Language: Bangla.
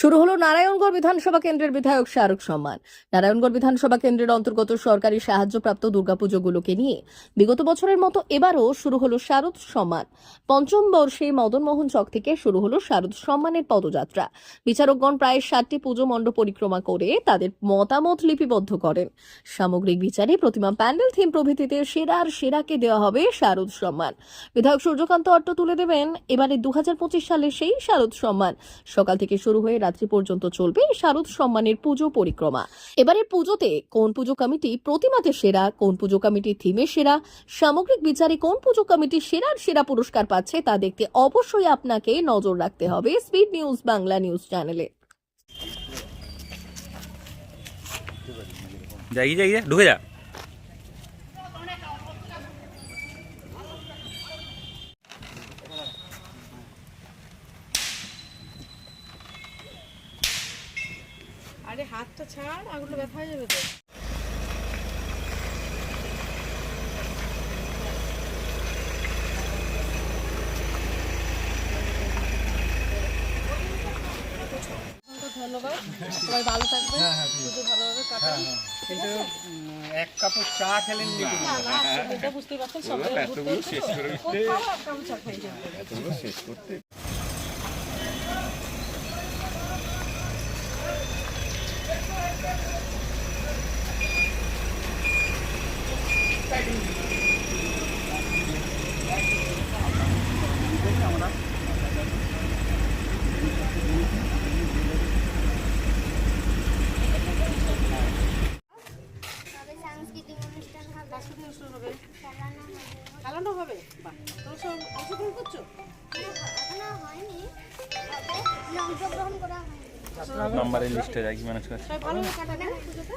শুরু হলো নারায়ণগড় বিধানসভা কেন্দ্রের বিধায়ক শাহরুখ সম্মান। নারায়ণগড় বিধানসভা কেন্দ্রের অন্তর্গত সরকারি সাহায্যপ্রাপ্ত দুর্গাপুজোগুলোকে নিয়ে বিগত বছরের মতো এবারও শুরু হলো শারদ সম্মান। পঞ্চম বর্ষে মদনমোহন চক থেকে শুরু হলো শারদ সম্মানের পদযাত্রা। বিচারকগণ প্রায় ষাটটি পুজো মণ্ডপ পরিক্রমা করে তাদের মতামত লিপিবদ্ধ করেন। সামগ্রিক বিচারে প্রতিমা প্যান্ডেল থিম প্রভৃতিতে সেরার সেরাকে দেওয়া হবে শারদ সম্মান। বিধায়ক সূর্যকান্ত অট্ট তুলে দেবেন, এবারে দু সালের সেই শারদ সম্মান। সকাল থেকে শুরু হয়ে রাত্রি পর্যন্ত চলবে শারদ সম্মানের পুজো পরিক্রমা। এবারের পুজোতে কোন পুজো কমিটি প্রতিমাতে সেরা, কোন পুজো কমিটি থিমে সেরা, সামগ্রিক বিচারে কোন পুজো কমিটি সেরার সেরা পুরস্কার পাচ্ছে তা দেখতে অবশ্যই আপনাকে নজর রাখতে হবে স্পিড নিউজ বাংলা নিউজ চ্যানেলে যাই যাই, ঢুকে যা। আরে হাতটা ছাড় আগুলো ব্যথা হয়ে যাবে তো। ধন্যবাদ। সবাই ভালো থাকবে ভালোভাবে কাটান। কিন্তু এক কাপড় চা খেলেন নি না না এটা বুঝতেই পারছেন সবাই ঘুরতে হচ্ছে তো। কোথাও এক কাপ চা খাই যাবে তবে সাংস্কৃতিক অনুষ্ঠান হবে অনুষ্ঠান হবে খেলানো হবে? বাহ তোমরা সব অংশগ্রহণ করছ? এখনও হয়নি তবে অংশগ্রহণ করা হয়নি নাম্বারের লিস্টে রাখি ম্যানেজ করে সবাই ভালোভাবে ঠিক পুজোটা